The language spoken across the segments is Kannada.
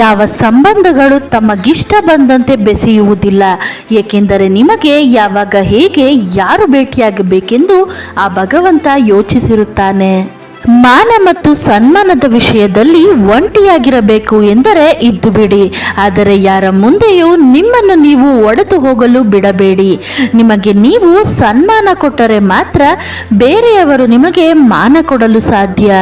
ಯಾವ ಸಂಬಂಧಗಳು ತಮಗಿಷ್ಟ ಬಂದಂತೆ ಬೆಸೆಯುವುದಿಲ್ಲ. ಏಕೆಂದರೆ ನಿಮಗೆ ಯಾವಾಗ ಹೇಗೆ ಯಾರು ಭೇಟಿಯಾಗಬೇಕೆಂದು ಆ ಭಗವಂತ ಯೋಚಿಸಿರುತ್ತಾನೆ. ಮಾನ ಮತ್ತು ಸನ್ಮಾನದ ವಿಷಯದಲ್ಲಿ ಒಂಟಿಯಾಗಿರಬೇಕು ಎಂದರೆ ಇದ್ದು ಬಿಡಿ. ಆದರೆ ಯಾರ ಮುಂದೆಯೂ ನಿಮ್ಮನ್ನು ನೀವು ಒಡೆದು ಹೋಗಲು ಬಿಡಬೇಡಿ. ನಿಮಗೆ ನೀವು ಸನ್ಮಾನ ಕೊಟ್ಟರೆ ಮಾತ್ರ ಬೇರೆಯವರು ನಿಮಗೆ ಮಾನ ಕೊಡಲು ಸಾಧ್ಯ.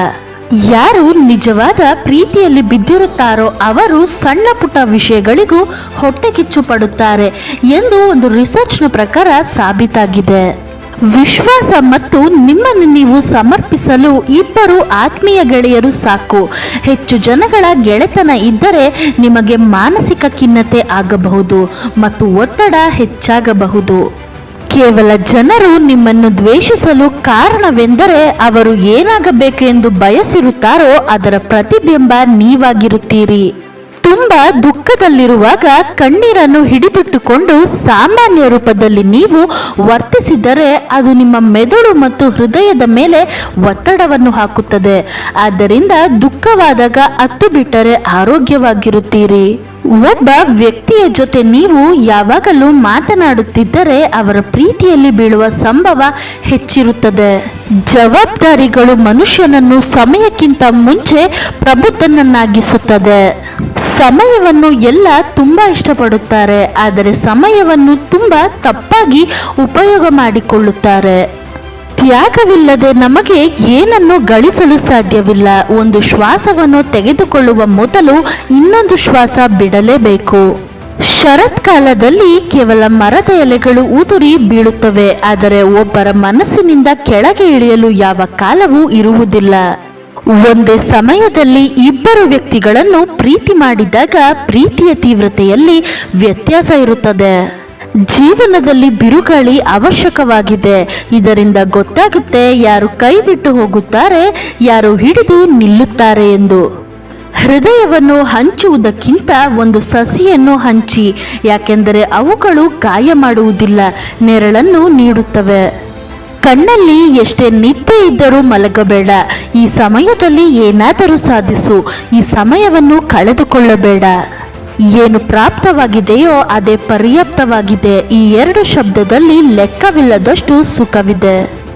ಯಾರು ನಿಜವಾದ ಪ್ರೀತಿಯಲ್ಲಿ ಬಿದ್ದಿರುತ್ತಾರೋ ಅವರು ಸಣ್ಣ ಪುಟ್ಟ ವಿಷಯಗಳಿಗೂ ಹೊಟ್ಟೆ ಕಿಚ್ಚು ಪಡುತ್ತಾರೆ ಎಂದು ಒಂದು ರಿಸರ್ಚ್ನ ಪ್ರಕಾರ ಸಾಬೀತಾಗಿದೆ. ವಿಶ್ವಾಸ ಮತ್ತು ನಿಮ್ಮನ್ನು ನೀವು ಸಮರ್ಪಿಸಲು ಇಬ್ಬರು ಆತ್ಮೀಯ ಗೆಳೆಯರು ಸಾಕು. ಹೆಚ್ಚು ಜನಗಳ ಗೆಳೆತನ ಇದ್ದರೆ ನಿಮಗೆ ಮಾನಸಿಕ ಖಿನ್ನತೆ ಆಗಬಹುದು ಮತ್ತು ಒತ್ತಡ ಹೆಚ್ಚಾಗಬಹುದು. ಕೇವಲ ಜನರು ನಿಮ್ಮನ್ನು ದ್ವೇಷಿಸಲು ಕಾರಣವೆಂದರೆ ಅವರು ಏನಾಗಬೇಕು ಎಂದು ಬಯಸಿರುತ್ತಾರೋ ಅದರ ಪ್ರತಿಬಿಂಬ ನೀವಾಗಿರುತ್ತೀರಿ. ತುಂಬಾ ದುಃಖದಲ್ಲಿರುವಾಗ ಕಣ್ಣೀರನ್ನು ಹಿಡಿದಿಟ್ಟುಕೊಂಡು ಸಾಮಾನ್ಯ ರೂಪದಲ್ಲಿ ನೀವು ವರ್ತಿಸಿದರೆ ಅದು ನಿಮ್ಮ ಮೆದುಳು ಮತ್ತು ಹೃದಯದ ಮೇಲೆ ಒತ್ತಡವನ್ನು ಹಾಕುತ್ತದೆ. ಆದ್ದರಿಂದ ದುಃಖವಾದಾಗ ಅತ್ತು ಬಿಟ್ಟರೆ ಆರೋಗ್ಯವಾಗಿರುತ್ತೀರಿ. ಒಬ್ಬ ವ್ಯಕ್ತಿಯ ಜೊತೆ ನೀವು ಯಾವಾಗಲೂ ಮಾತನಾಡುತ್ತಿದ್ದರೆ ಅವರ ಪ್ರೀತಿಯಲ್ಲಿ ಬೀಳುವ ಸಂಭವ ಹೆಚ್ಚಿರುತ್ತದೆ. ಜವಾಬ್ದಾರಿಗಳು ಮನುಷ್ಯನನ್ನು ಸಮಯಕ್ಕಿಂತ ಮುಂಚೆ ಪ್ರಬುದ್ಧನನ್ನಾಗಿಸುತ್ತದೆ. ಸಮಯವನ್ನು ಎಲ್ಲ ತುಂಬ ಇಷ್ಟಪಡುತ್ತಾರೆ, ಆದರೆ ಸಮಯವನ್ನು ತುಂಬ ತಪ್ಪಾಗಿ ಉಪಯೋಗ ಮಾಡಿಕೊಳ್ಳುತ್ತಾರೆ. ತ್ಯಾಗವಿಲ್ಲದೆ ನಮಗೆ ಏನನ್ನು ಗಳಿಸಲು ಸಾಧ್ಯವಿಲ್ಲ. ಒಂದು ಶ್ವಾಸವನ್ನು ತೆಗೆದುಕೊಳ್ಳುವ ಮೊದಲು ಇನ್ನೊಂದು ಶ್ವಾಸ ಬಿಡಲೇಬೇಕು. ಶರತ್ಕಾಲದಲ್ಲಿ ಕೇವಲ ಮರದ ಎಲೆಗಳು ಉದುರಿ ಬೀಳುತ್ತವೆ, ಆದರೆ ಒಬ್ಬರ ಮನಸ್ಸಿನಿಂದ ಕೆಳಗೆ ಇಳಿಯಲು ಯಾವ ಕಾಲವೂ ಇರುವುದಿಲ್ಲ. ಒಂದೇ ಸಮಯದಲ್ಲಿ ಇಬ್ಬರು ವ್ಯಕ್ತಿಗಳನ್ನು ಪ್ರೀತಿ ಮಾಡಿದಾಗ ಪ್ರೀತಿಯ ತೀವ್ರತೆಯಲ್ಲಿ ವ್ಯತ್ಯಾಸ ಇರುತ್ತದೆ. ಜೀವನದಲ್ಲಿ ಬಿರುಗಾಳಿ ಅವಶ್ಯಕವಾಗಿದೆ. ಇದರಿಂದ ಗೊತ್ತಾಗುತ್ತೆ ಯಾರು ಕೈ ಬಿಟ್ಟು ಹೋಗುತ್ತಾರೆ, ಯಾರು ಹಿಡಿದು ನಿಲ್ಲುತ್ತಾರೆ ಎಂದು. ಹೃದಯವನ್ನು ಹಂಚುವುದಕ್ಕಿಂತ ಒಂದು ಸಸಿಯನ್ನು ಹಂಚಿ, ಯಾಕೆಂದರೆ ಅವುಗಳು ಗಾಯ ಮಾಡುವುದಿಲ್ಲ, ನೆರಳನ್ನು ನೀಡುತ್ತವೆ. ಕಣ್ಣಲ್ಲಿ ಎಷ್ಟೇ ನಿದ್ದೆ ಇದ್ದರೂ ಮಲಗಬೇಡ. ಈ ಸಮಯದಲ್ಲಿ ಏನಾದರೂ ಸಾಧಿಸು, ಈ ಸಮಯವನ್ನು ಕಳೆದುಕೊಳ್ಳಬೇಡ. ಏನು ಪ್ರಾಪ್ತವಾಗಿದೆಯೋ ಅದೇ ಪರ್ಯಾಪ್ತವಾಗಿದೆ. ಈ ಎರಡು ಶಬ್ದದಲ್ಲಿ ಲೆಕ್ಕವಿಲ್ಲದಷ್ಟು ಸುಖವಿದೆ.